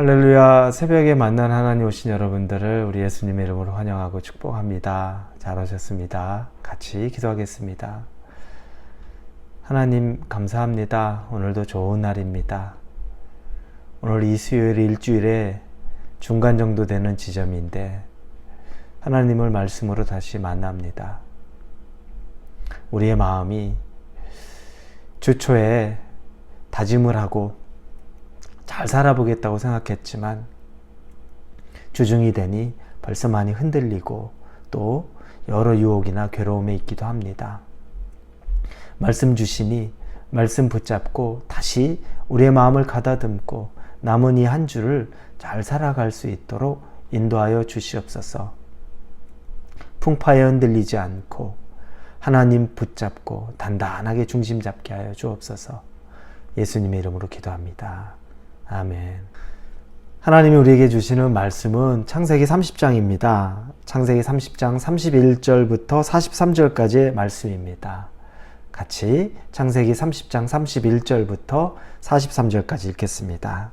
할렐루야 새벽에 만난 하나님 오신 여러분들을 우리 예수님의 이름으로 환영하고 축복합니다. 잘 오셨습니다. 같이 기도하겠습니다. 하나님 감사합니다. 오늘도 좋은 날입니다. 오늘 이 수요일 일주일에 중간 정도 되는 지점인데 하나님을 말씀으로 다시 만납니다. 우리의 마음이 주초에 다짐을 하고 잘 살아보겠다고 생각했지만 주중이 되니 벌써 많이 흔들리고 또 여러 유혹이나 괴로움에 있기도 합니다. 말씀 주시니 말씀 붙잡고 다시 우리의 마음을 가다듬고 남은 이 한 주를 잘 살아갈 수 있도록 인도하여 주시옵소서. 풍파에 흔들리지 않고 하나님 붙잡고 단단하게 중심 잡게 하여 주옵소서. 예수님의 이름으로 기도합니다. 아멘. 하나님이 우리에게 주시는 말씀은 창세기 30장입니다. 창세기 30장 31절부터 43절까지의 말씀입니다. 같이 창세기 30장 31절부터 43절까지 읽겠습니다.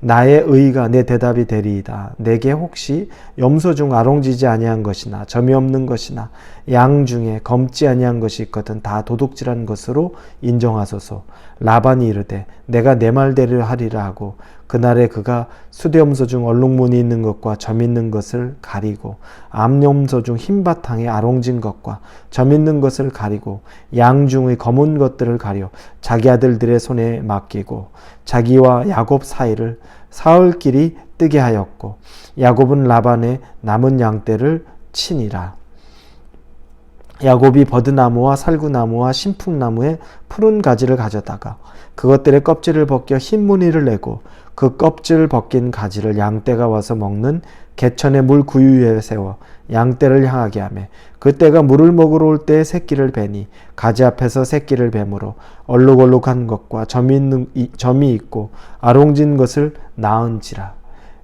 나의 의가 내 대답이 되리이다. 내게 혹시 염소 중 아롱지지 아니한 것이나 점이 없는 것이나 양 중에 검지 아니한 것이 있거든 다 도둑질한 것으로 인정하소서. 라반이 이르되 내가 내 말대로 하리라 하고 그날에 그가 수대염소 중 얼룩무늬 있는 것과 점 있는 것을 가리고 암염소 중 흰 바탕에 아롱진 것과 점 있는 것을 가리고 양 중의 검은 것들을 가려 자기 아들들의 손에 맡기고 자기와 야곱 사이를 사흘길이 뜨게 하였고 야곱은 라반의 남은 양떼를 치니라. 야곱이 버드나무와 살구나무와 신풍나무의 푸른 가지를 가져다가 그것들의 껍질을 벗겨 흰 무늬를 내고 그 껍질을 벗긴 가지를 양떼가 와서 먹는 개천의 물 구유에 세워 양떼를 향하게 하며 그때가 물을 먹으러 올때 새끼를 베니 가지 앞에서 새끼를 뱀으로 얼룩얼룩한 것과 점이, 있는, 점이 있고 아롱진 것을 낳은지라.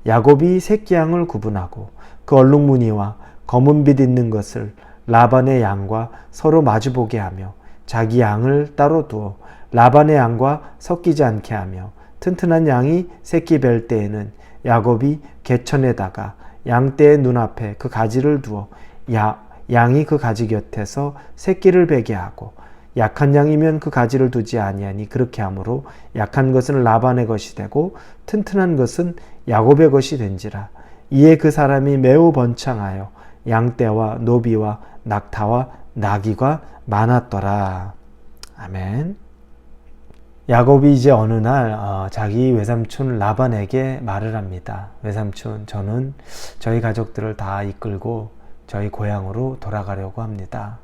야곱이 새끼 양을 구분하고 그 얼룩무늬와 검은 빛 있는 것을 라반의 양과 서로 마주보게 하며 자기 양을 따로 두어 라반의 양과 섞이지 않게 하며 튼튼한 양이 새끼 뵐 때에는 야곱이 개천에다가 양떼의 눈앞에 그 가지를 두어 야, 양이 그 가지 곁에서 새끼를 베게 하고 약한 양이면 그 가지를 두지 아니하니 그렇게 하므로 약한 것은 라반의 것이 되고 튼튼한 것은 야곱의 것이 된지라. 이에 그 사람이 매우 번창하여 양떼와 노비와 낙타와 나귀가 많았더라. 아멘. 야곱이 이제 어느 날 어, 자기 외삼촌 라반에게 말을 합니다. 외삼촌, 저는 저희 가족들을 다 이끌고 저희 고향으로 돌아가려고 합니다.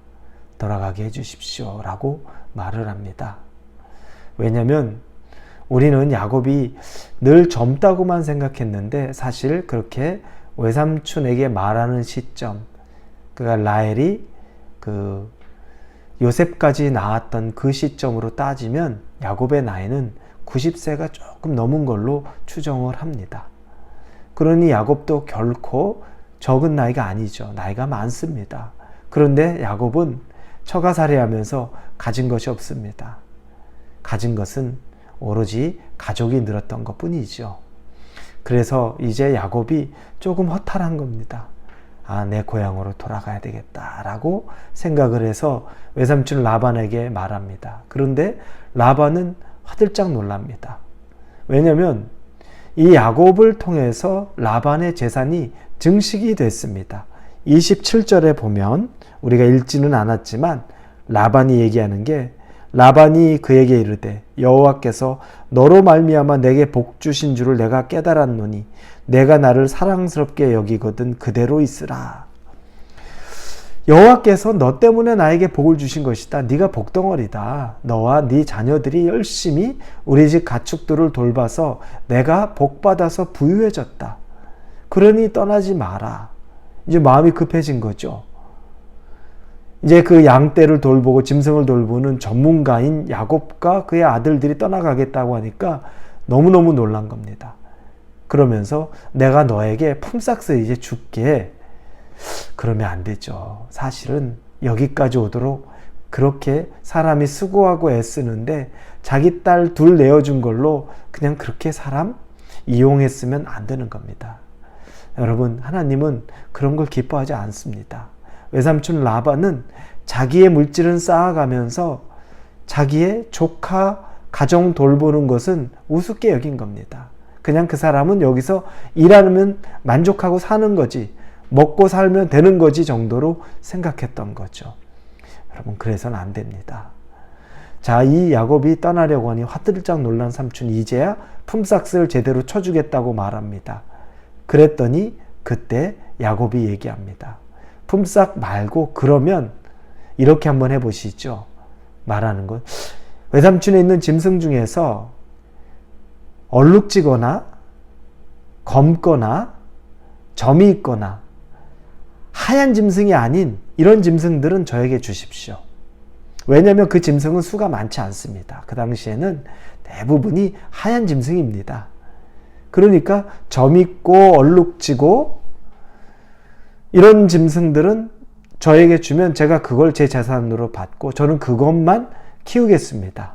돌아가게 해주십시오. 라고 말을 합니다. 왜냐면 우리는 야곱이 늘 젊다고만 생각했는데 사실 그렇게 외삼촌에게 말하는 시점, 그러니까 라헬이 그 요셉까지 나왔던 그 시점으로 따지면 야곱의 나이는 90세가 조금 넘은 걸로 추정을 합니다. 그러니 야곱도 결코 적은 나이가 아니죠. 나이가 많습니다. 그런데 야곱은 처가살이하면서 가진 것이 없습니다. 가진 것은 오로지 가족이 늘었던 것 뿐이죠. 그래서 이제 야곱이 조금 허탈한 겁니다. 아, 내 고향으로 돌아가야 되겠다라고 생각을 해서 외삼촌 라반에게 말합니다. 그런데 라반은 화들짝 놀랍니다. 왜냐면 이 야곱을 통해서 라반의 재산이 증식이 됐습니다. 27절에 보면 우리가 읽지는 않았지만 라반이 얘기하는 게 라반이 그에게 이르되 여호와께서 너로 말미암아 내게 복 주신 줄을 내가 깨달았노니 내가 나를 사랑스럽게 여기거든 그대로 있으라. 여호와께서 너 때문에 나에게 복을 주신 것이다. 네가 복덩어리다. 너와 네 자녀들이 열심히 우리 집 가축들을 돌봐서 내가 복 받아서 부유해졌다. 그러니 떠나지 마라. 이제 마음이 급해진 거죠. 이제 그 양떼를 돌보고 짐승을 돌보는 전문가인 야곱과 그의 아들들이 떠나가겠다고 하니까 너무너무 놀란 겁니다. 그러면서 내가 너에게 품삯을 이제 줄게. 그러면 안 되죠. 사실은 여기까지 오도록 그렇게 사람이 수고하고 애쓰는데 자기 딸 둘 내어준 걸로 그냥 그렇게 사람 이용했으면 안 되는 겁니다. 여러분, 하나님은 그런 걸 기뻐하지 않습니다. 외삼촌 라반은 자기의 물질은 쌓아가면서 자기의 조카 가정 돌보는 것은 우습게 여긴 겁니다. 그냥 그 사람은 여기서 일하면 만족하고 사는 거지, 먹고 살면 되는 거지 정도로 생각했던 거죠. 여러분, 그래서는 안 됩니다. 자, 이 야곱이 떠나려고 하니 화들짝 놀란 삼촌 이제야 품삯을 제대로 쳐주겠다고 말합니다. 그랬더니 그때 야곱이 얘기합니다. 품삯 말고 그러면 이렇게 한번 해보시죠. 말하는 것. 외삼촌에 있는 짐승 중에서 얼룩지거나 검거나 점이 있거나 하얀 짐승이 아닌 이런 짐승들은 저에게 주십시오. 왜냐하면 그 짐승은 수가 많지 않습니다. 그 당시에는 대부분이 하얀 짐승입니다. 그러니까 점 있고 얼룩지고 이런 짐승들은 저에게 주면 제가 그걸 제 재산으로 받고 저는 그것만 키우겠습니다.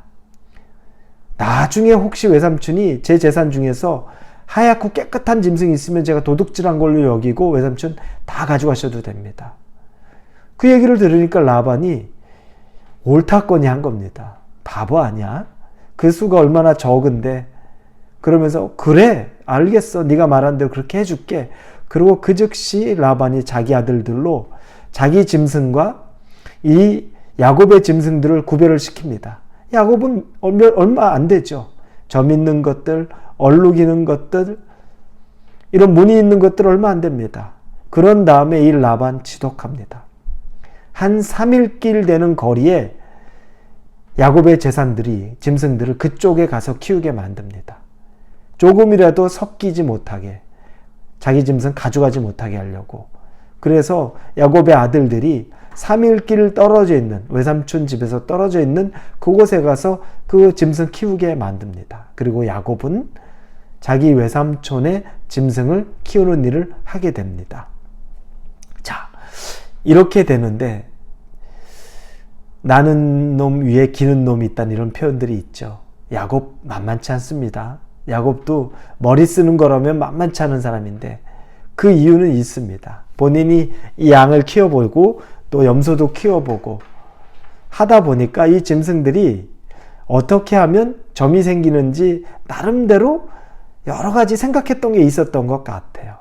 나중에 혹시 외삼촌이 제 재산 중에서 하얗고 깨끗한 짐승이 있으면 제가 도둑질한 걸로 여기고 외삼촌 다 가져가셔도 됩니다. 그 얘기를 들으니까 라반이 옳다 거니 한 겁니다. 바보 아니야? 그 수가 얼마나 적은데 그러면서 그래 알겠어 네가 말한 대로 그렇게 해줄게. 그리고 그 즉시 라반이 자기 아들들로 자기 짐승과 이 야곱의 짐승들을 구별을 시킵니다. 야곱은 얼마 안 되죠. 점 있는 것들, 얼룩이는 것들, 이런 무늬 있는 것들 얼마 안 됩니다. 그런 다음에 이 라반 지독합니다. 한 3일길 되는 거리에 야곱의 재산들이, 짐승들을 그쪽에 가서 키우게 만듭니다. 조금이라도 섞이지 못하게, 자기 짐승 가져가지 못하게 하려고. 그래서 야곱의 아들들이 3일길 떨어져 있는 외삼촌 집에서 떨어져 있는 그곳에 가서 그 짐승 키우게 만듭니다. 그리고 야곱은 자기 외삼촌의 짐승을 키우는 일을 하게 됩니다. 자, 이렇게 되는데 나는 놈 위에 기는 놈이 있다는 이런 표현들이 있죠. 야곱 만만치 않습니다. 야곱도 머리 쓰는 거라면 만만치 않은 사람인데 그 이유는 있습니다. 본인이 이 양을 키워보고 또 염소도 키워보고 하다 보니까 이 짐승들이 어떻게 하면 점이 생기는지 나름대로 여러 가지 생각했던 게 있었던 것 같아요.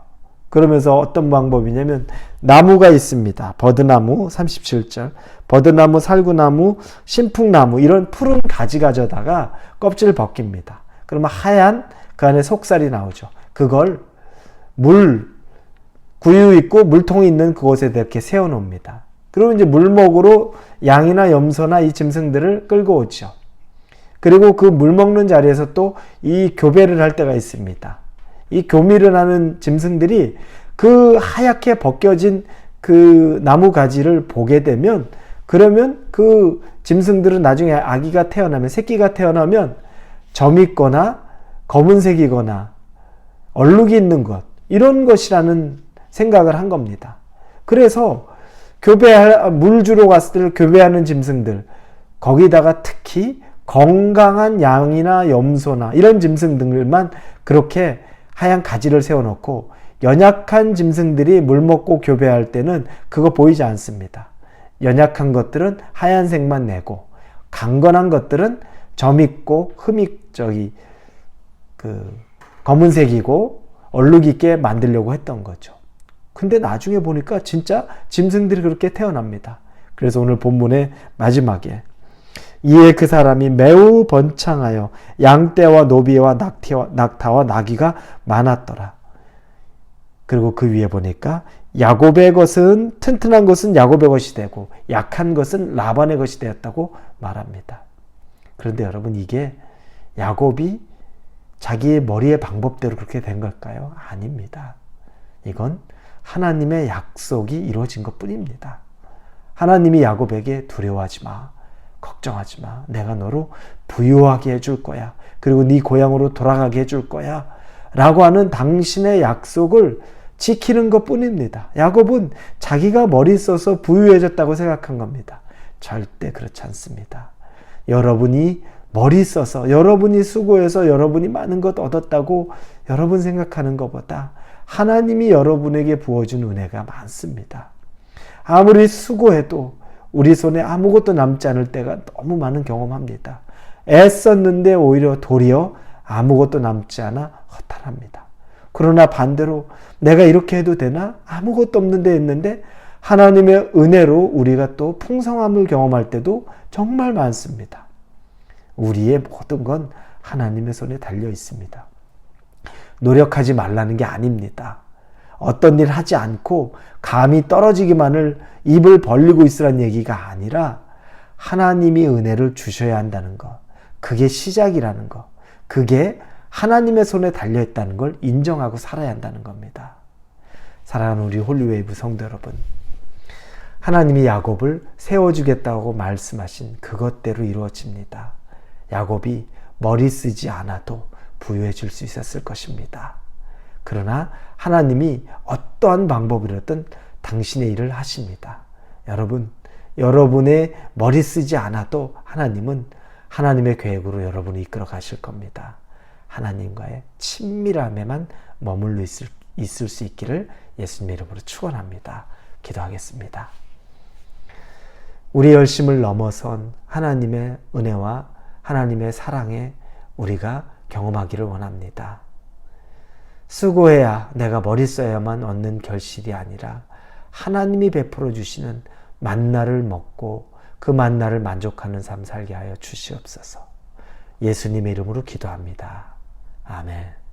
그러면서 어떤 방법이냐면 나무가 있습니다. 버드나무 37절. 버드나무, 살구나무, 신풍나무 이런 푸른 가지 가져다가 껍질을 벗깁니다. 그러면 하얀 그 안에 속살이 나오죠. 그걸 물 구유 있고 물통이 있는 그곳에 이렇게 세워 놓습니다. 그리고 이제 물먹으로 양이나 염소나 이 짐승들을 끌고 오죠. 그리고 그 물 먹는 자리에서 또 이 교배를 할 때가 있습니다. 이 교미를 하는 짐승들이 그 하얗게 벗겨진 그 나무 가지를 보게 되면 그러면 그 짐승들은 나중에 아기가 태어나면 새끼가 태어나면 점 있거나 검은색이거나 얼룩이 있는 것 이런 것이라는 생각을 한 겁니다. 그래서 교배할 물 주러 갔을 때 교배하는 짐승들 거기다가 특히 건강한 양이나 염소나 이런 짐승들만 그렇게 하얀 가지를 세워놓고 연약한 짐승들이 물 먹고 교배할 때는 그거 보이지 않습니다. 연약한 것들은 하얀색만 내고 강건한 것들은 점 있고 흠이 저기 그 검은색이고 얼룩 있게 만들려고 했던 거죠. 근데 나중에 보니까 진짜 짐승들이 그렇게 태어납니다. 그래서 오늘 본문의 마지막에 이에 그 사람이 매우 번창하여 양떼와 노비와 낙태와, 낙타와 나귀가 많았더라. 그리고 그 위에 보니까 야곱의 것은 튼튼한 것은 야곱의 것이 되고 약한 것은 라반의 것이 되었다고 말합니다. 그런데 여러분 이게 야곱이 자기의 머리의 방법대로 그렇게 된 걸까요? 아닙니다. 이건 하나님의 약속이 이루어진 것 뿐입니다. 하나님이 야곱에게 두려워하지 마. 걱정하지 마. 내가 너로 부유하게 해줄 거야. 그리고 네 고향으로 돌아가게 해줄 거야. 라고 하는 당신의 약속을 지키는 것 뿐입니다. 야곱은 자기가 머리 써서 부유해졌다고 생각한 겁니다. 절대 그렇지 않습니다. 여러분이 머리 써서, 여러분이 수고해서 여러분이 많은 것 얻었다고 여러분 생각하는 것보다 하나님이 여러분에게 부어준 은혜가 많습니다. 아무리 수고해도 우리 손에 아무것도 남지 않을 때가 너무 많은 경험합니다. 애썼는데 오히려 도리어 아무것도 남지 않아 허탈합니다. 그러나 반대로 내가 이렇게 해도 되나? 아무것도 없는데 했는데 하나님의 은혜로 우리가 또 풍성함을 경험할 때도 정말 많습니다. 우리의 모든 건 하나님의 손에 달려 있습니다. 노력하지 말라는 게 아닙니다. 어떤 일 하지 않고 감이 떨어지기만을 입을 벌리고 있으란 얘기가 아니라 하나님이 은혜를 주셔야 한다는 것. 그게 시작이라는 것. 그게 하나님의 손에 달려 있다는 걸 인정하고 살아야 한다는 겁니다. 사랑하는 우리 홀리웨이브 성도 여러분. 하나님이 야곱을 세워주겠다고 말씀하신 그것대로 이루어집니다. 야곱이 머리 쓰지 않아도 부유해질 수 있었을 것입니다. 그러나 하나님이 어떠한 방법이라든 당신의 일을 하십니다. 여러분, 여러분의 머리 쓰지 않아도 하나님은 하나님의 계획으로 여러분을 이끌어 가실 겁니다. 하나님과의 친밀함에만 머물러 있을, 있을 수 있기를 예수님 이름으로 축원합니다. 기도하겠습니다. 우리 열심을 넘어선 하나님의 은혜와 하나님의 사랑에 우리가 경험하기를 원합니다. 수고해야 내가 머리 써야만 얻는 결실이 아니라 하나님이 베풀어 주시는 만나를 먹고 그 만나를 만족하는 삶 살게 하여 주시옵소서. 예수님의 이름으로 기도합니다. 아멘.